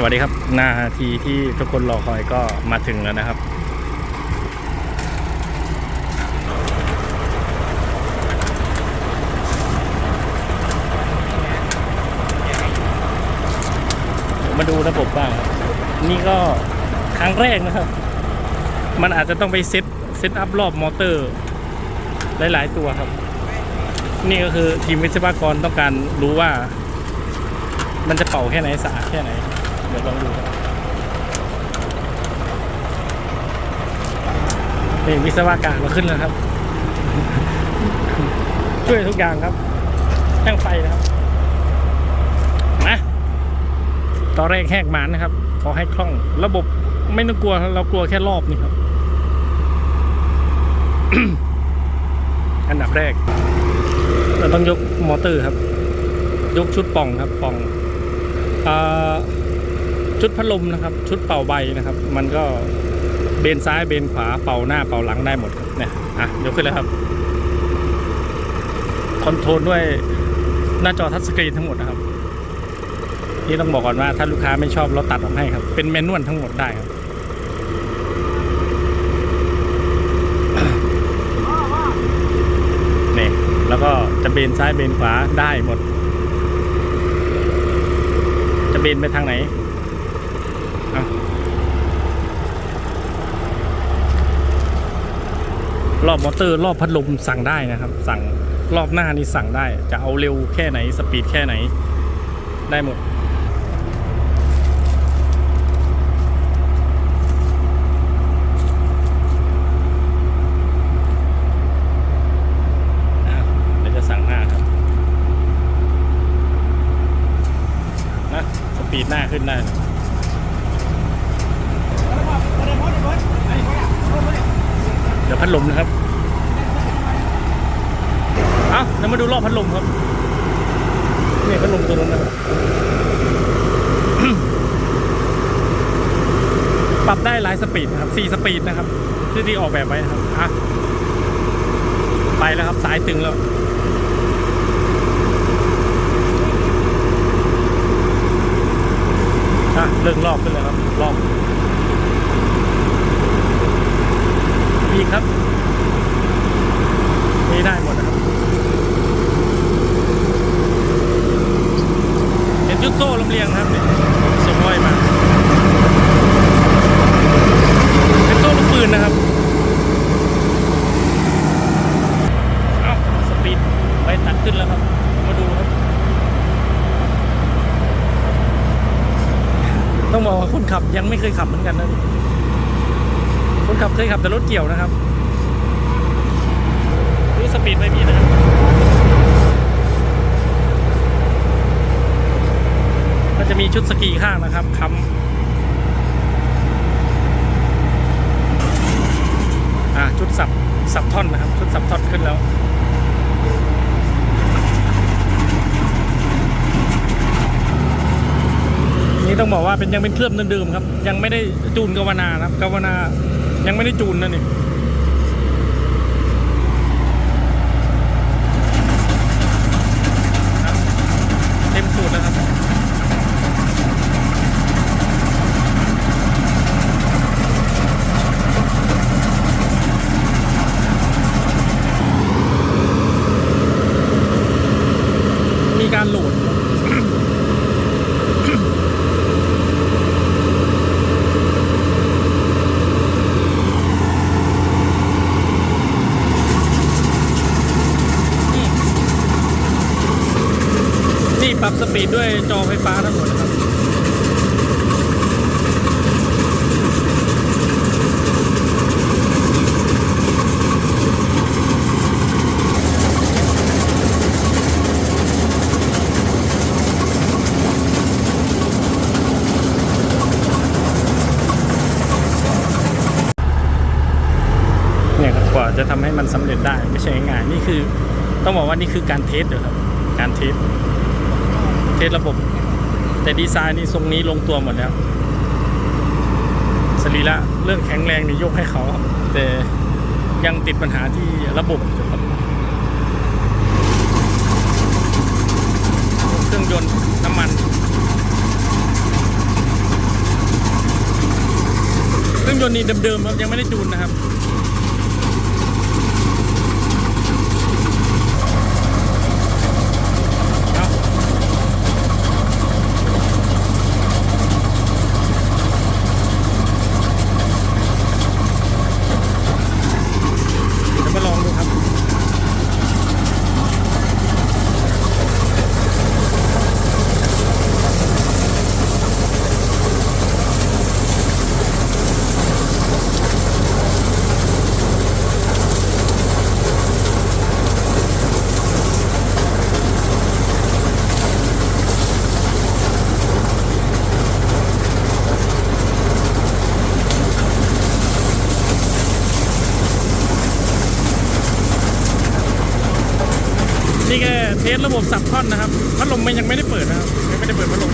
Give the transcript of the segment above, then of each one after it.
สวัสดีครับ นาทีที่ทุกคนรอคอยก็มาถึงแล้วนะครับ มาดูระบบบ้างครับนี่ก็ครั้งแรกนะครับ มันอาจจะต้องไปเซตเซตอัพรอบมอเตอร์ หลาย ๆ ตัวครับ นี่ก็คือทีมวิศวกรต้องการรู้ว่า มันจะเป่าแค่ไหนสะอาดแค่ไหน เดี๋ยวลองดูครับนี่วิศวกรมาขึ้นแล้วครับ ช่วยทุกอย่างครับช่างไฟนะครับมาตอนแรกแหกหมานนะครับ ขอให้คล่อง ระบบไม่ต้องกลัวครับเรากลัวแค่รอบนี่ครับ อันดับแรก เราต้องยกมอเตอร์ครับ ยกชุดป่องครับป่องอา ชุดพัดลมนะครับ ชุดเป่าใบนะครับ มันก็เบนซ้ายเบนขวาเป่าหน้าเป่าหลังได้หมดเนี่ยอะยกขึ้นเลยครับคอนโทรลด้วยหน้าจอทัชสกรีนทั้งหมดนะครับนี่ต้องบอกก่อนว่าถ้าลูกค้าไม่ชอบเราตัดออกให้ครับ เป็นแมนนวลทั้งหมดได้ครับนี่แล้วก็จะเบนซ้ายเบนขวาได้หมด จะเบนไปทางไหน รอบมอเตอร์รอบพัดลมสั่งได้นะครับ สั่งรอบหน้านี่สั่งได้ จะเอาเร็วแค่ไหนสปีดแค่ไหน ได้หมดเดี๋ยวจะสั่งหน้าครับนะสปีดหน้าขึ้นได้นะเดี๋ยว พัดลมนะครับ เอาเดี๋ยวมาดูรอบพัดลมครับ นี่พัดลมตัวนั้นนะครับ ปรับได้หลายสปีดนะครับสี่สปีดนะครับ ที่ที่ออกแบบไว้นะครับอะไปแล้วครับ สายตึงแล้วอะเรื่องรอบขึ้นเลยครับรอบ มีครับ นี่ได้หมดนะครับ เห็นยุดโซ่ลำเลียงนะครับเนี่ยส่งห้อยมา เป็นโซ่ลูกปืนนะครับเอาสปีดไปตัดขึ้นแล้วครับ มาดูครับ ต้องบอกว่าคนขับยังไม่เคยขับเหมือนกันนะ คนขับเคยขับแต่รถเกี่ยวนะครับดูสปีดไม่มีนะครับก็จะมีชุดสกีข้างนะครับค้ำอ่าชุดสับสับท่อนนะครับ ชุดสับท่อนขึ้นแล้วนี่ต้องบอกว่าเป็นยังเป็นเคลือบเดิมๆครับ ยังไม่ได้จูนกาวนานะครับกาวนา ยังไม่ได้จูนนะนี่เต็มสูตรแล้วครับ นี่ปรับสปีดด้วยจอไฟฟ้าทั้งหมดครับเนี่ยครับกว่าจะทำให้มันสำเร็จได้ไม่ใช่ง่ายๆนี่คือ ต้องบอกว่านี่คือการเทสเดี๋ยวครับ การเทส เทสระบบ แต่ดีไซน์นี่ทรงนี้ลงตัวหมดแล้วสรีละเรื่องแข็งแรงนี่ยกให้เขาแต่ยังติดปัญหาที่ระบบครับเครื่องยนต์น้ำมันเครื่องยนต์นี่เดิมๆครับยังไม่ได้จูนนะครับ เทสระบบสับท่อนนะครับพัดลมมันยังไม่ได้เปิดนะครับยังไม่ได้เปิดพัดลม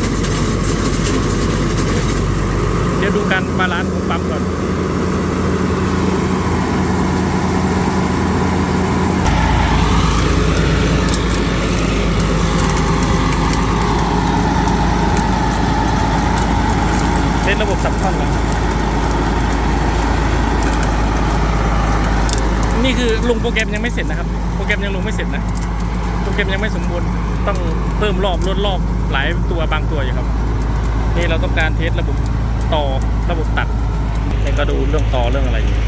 เดี๋ยวดูการบาลานซ์ของปั๊มก่อนเทสระบบสับท่อนแล้วนี่คือลงโปรแกรมยังไม่เสร็จนะครับ โปรแกรมยังลงไม่เสร็จนะ เกมยังไม่สมบูรณ์ต้องเพิ่มรอบลดรอบหลายตัวบางตัวอยู่ครับ นี่เราต้องการเทสระบบต่อระบบตัดนี่ก็ดูเรื่องต่อเรื่องอะไรอยู่